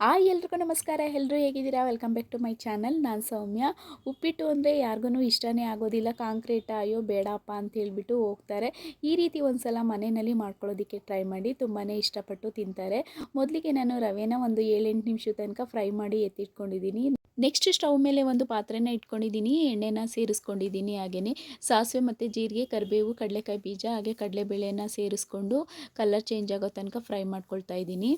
ಆ ಎಲ್ರಿಗೂ ನಮಸ್ಕಾರ. ಎಲ್ಲರೂ ಹೇಗಿದ್ದೀರಾ? Welcome back to my channel ನಾನು ಸೌಮ್ಯ. ಉಪ್ಪಿಟ್ಟು ಅಂದರೆ ಯಾರಿಗೂ ಇಷ್ಟನೇ ಆಗೋದಿಲ್ಲ. ಕಾಂಕ್ರೀಟ್ ಅಯ್ಯೋ, ಬೇಡಪ್ಪ ಅಂತ ಹೇಳ್ಬಿಟ್ಟು ಹೋಗ್ತಾರೆ. ಈ ರೀತಿ ಒಂದು ಸಲ ಮನೆಯಲ್ಲಿ ಮಾಡ್ಕೊಳ್ಳೋದಕ್ಕೆ ಟ್ರೈ ಮಾಡಿ ತುಂಬಾ ಇಷ್ಟಪಟ್ಟು ತಿಂತಾರೆ. ಮೊದಲಿಗೆ ನಾನು ರವೆನ ಒಂದು ಏಳೆಂಟು ನಿಮಿಷ ತನಕ ಫ್ರೈ ಮಾಡಿ ಎತ್ತಿಟ್ಕೊಂಡಿದ್ದೀನಿ. ನೆಕ್ಸ್ಟ್ ಸ್ಟವ್ ಮೇಲೆ ಒಂದು ಪಾತ್ರೆನ ಇಟ್ಕೊಂಡಿದ್ದೀನಿ. ಎಣ್ಣೆನ ಸೇರಿಸ್ಕೊಂಡಿದ್ದೀನಿ ಹಾಗೆಯೇ ಸಾಸಿವೆ ಮತ್ತು ಜೀರಿಗೆ, ಕರಿಬೇವು, ಕಡಲೆಕಾಯಿ ಬೀಜ ಹಾಗೆ ಕಡಲೆಬೇಳೆನ ಸೇರಿಸ್ಕೊಂಡು ಕಲರ್ ಚೇಂಜ್ ಆಗೋ ತನಕ ಫ್ರೈ ಮಾಡ್ಕೊಳ್ತಾ ಇದ್ದೀನಿ.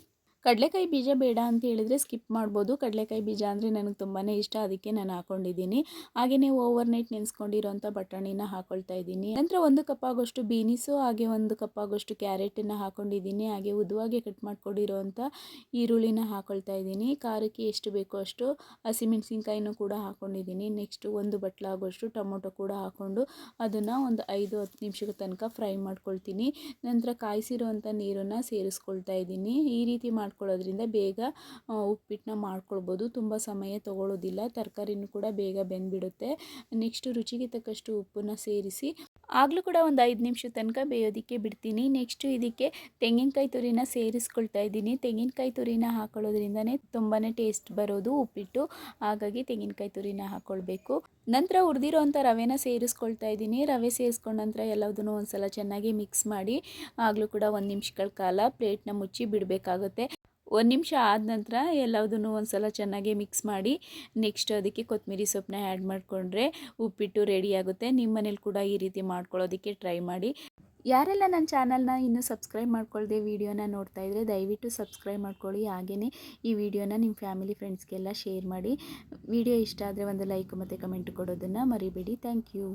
ಕಡಲೆಕಾಯಿ ಬೀಜ ಬೇಡ ಅಂತ ಹೇಳಿದರೆ ಸ್ಕಿಪ್ ಮಾಡ್ಬೋದು. ಕಡಲೆಕಾಯಿ ಬೀಜ ಅಂದರೆ ನನಗೆ ತುಂಬಾ ಇಷ್ಟ, ಅದಕ್ಕೆ ನಾನು ಹಾಕೊಂಡಿದ್ದೀನಿ. ಹಾಗೆಯೇ ಓವರ್ ನೈಟ್ ನೆನೆಸ್ಕೊಂಡಿರೋಂಥ ಬಟಾಣಿನ ಹಾಕೊಳ್ತಾ ಇದ್ದೀನಿ. ನಂತರ ಒಂದು ಕಪ್ ಆಗೋಷ್ಟು ಬೀನಿಸು, ಹಾಗೆ ಒಂದು ಕಪ್ ಆಗೋಷ್ಟು ಕ್ಯಾರೆಟನ್ನು ಹಾಕೊಂಡಿದ್ದೀನಿ. ಹಾಗೆ ಉದುವಾಗೆ ಕಟ್ ಮಾಡ್ಕೊಂಡಿರೋಂಥ ಈರುಳ್ಳಿನ ಹಾಕೊಳ್ತಾ ಇದ್ದೀನಿ. ಖಾರಕ್ಕೆ ಎಷ್ಟು ಬೇಕೋ ಅಷ್ಟು ಹಸಿಮೆಣಸಿನ್ಕಾಯಿನೂ ಕೂಡ ಹಾಕೊಂಡಿದ್ದೀನಿ. ನೆಕ್ಸ್ಟ್ ಒಂದು ಬಟ್ಲಾಗೋಷ್ಟು ಟೊಮೊಟೊ ಕೂಡ ಹಾಕ್ಕೊಂಡು ಅದನ್ನು ಒಂದು ಐದು ಹತ್ತು ನಿಮಿಷದ ತನಕ ಫ್ರೈ ಮಾಡ್ಕೊಳ್ತೀನಿ. ನಂತರ ಕಾಯಿಸಿರುವಂಥ ನೀರನ್ನು ಸೇರಿಸ್ಕೊಳ್ತಾ ಇದ್ದೀನಿ. ಈ ರೀತಿ ಮಾಡಿ ಮಾಡ್ಕೊಳ್ಳೋದ್ರಿಂದ ಬೇಗ ಉಪ್ಪಿಟ್ಟನ್ನ ಮಾಡ್ಕೊಳ್ಬೋದು. ತುಂಬ ಸಮಯ ತಗೊಳ್ಳೋದಿಲ್ಲ ತರಕಾರಿನೂ ಕೂಡ ಬೇಗ ಬೆಂದ್ಬಿಡುತ್ತೆ. ನೆಕ್ಸ್ಟು ರುಚಿಗೆ ತಕ್ಕಷ್ಟು ಉಪ್ಪನ್ನ ಸೇರಿಸಿ, ಆಗಲೂ ಕೂಡ ಒಂದು ಐದು ನಿಮಿಷ ತನಕ ಬೇಯೋದಕ್ಕೆ ಬಿಡ್ತೀನಿ. ನೆಕ್ಸ್ಟು ಇದಕ್ಕೆ ತೆಂಗಿನಕಾಯಿ ತುರಿನ ಸೇರಿಸ್ಕೊಳ್ತಾ ಇದ್ದೀನಿ. ತೆಂಗಿನಕಾಯಿ ತುರಿನ ಹಾಕೊಳ್ಳೋದ್ರಿಂದನೇ ತುಂಬಾ ಟೇಸ್ಟ್ ಬರೋದು ಉಪ್ಪಿಟ್ಟು. ಹಾಗಾಗಿ ತೆಂಗಿನಕಾಯಿ ತುರಿನ ಹಾಕ್ಕೊಳ್ಬೇಕು ನಂತರ ಹುರಿದಿರೋಂಥ ರವೆನ ಸೇರಿಸ್ಕೊಳ್ತಾ ಇದ್ದೀನಿ. ರವೆ ಸೇರಿಸ್ಕೊಂಡ ನಂತರ ಎಲ್ಲದನ್ನೂ ಒಂದು ಸಲ ಚೆನ್ನಾಗಿ ಮಿಕ್ಸ್ ಮಾಡಿ, ಆಗಲೂ ಕೂಡ ಒಂದು ನಿಮಿಷಗಳ ಕಾಲ ಪ್ಲೇಟ್ನ ಮುಚ್ಚಿ ಬಿಡಬೇಕಾಗುತ್ತೆ. ಒಂದು ನಿಮಿಷ ಆದ ನಂತರ ಎಲ್ಲದನ್ನು ಒಂದು ಸಲ ಚೆನ್ನಾಗಿ ಮಿಕ್ಸ್ ಮಾಡಿ ನೆಕ್ಸ್ಟ್ ಅದಕ್ಕೆ ಕೊತ್ತಂಬರಿ ಸೊಪ್ಪನ್ನ ಆ್ಯಡ್ ಮಾಡಿಕೊಂಡ್ರೆ ಉಪ್ಪಿಟ್ಟು ರೆಡಿ ಆಗುತ್ತೆ. ನಿಮ್ಮ ಮನೇಲಿ ಕೂಡ ಈ ರೀತಿ ಮಾಡ್ಕೊಳ್ಳೋದಕ್ಕೆ ಟ್ರೈ ಮಾಡಿ. ಯಾರೆಲ್ಲ ನನ್ನ ಚಾನಲ್ನ ಇನ್ನೂ ಸಬ್ಸ್ಕ್ರೈಬ್ ಮಾಡ್ಕೊಳ್ಳದೆ ವೀಡಿಯೋನ ನೋಡ್ತಾ ಇದ್ದರೆ ದಯವಿಟ್ಟು ಸಬ್ಸ್ಕ್ರೈಬ್ ಮಾಡ್ಕೊಳ್ಳಿ. ಹಾಗೆಯೇ ಈ ವಿಡಿಯೋನ ನಿಮ್ಮ ಫ್ಯಾಮಿಲಿ ಫ್ರೆಂಡ್ಸ್ಗೆಲ್ಲ ಶೇರ್ ಮಾಡಿ. ವಿಡಿಯೋ ಇಷ್ಟ ಆದರೆ ಒಂದು ಲೈಕ್ ಮತ್ತು ಕಮೆಂಟ್ ಕೊಡೋದನ್ನು ಮರಿಬೇಡಿ. Thank you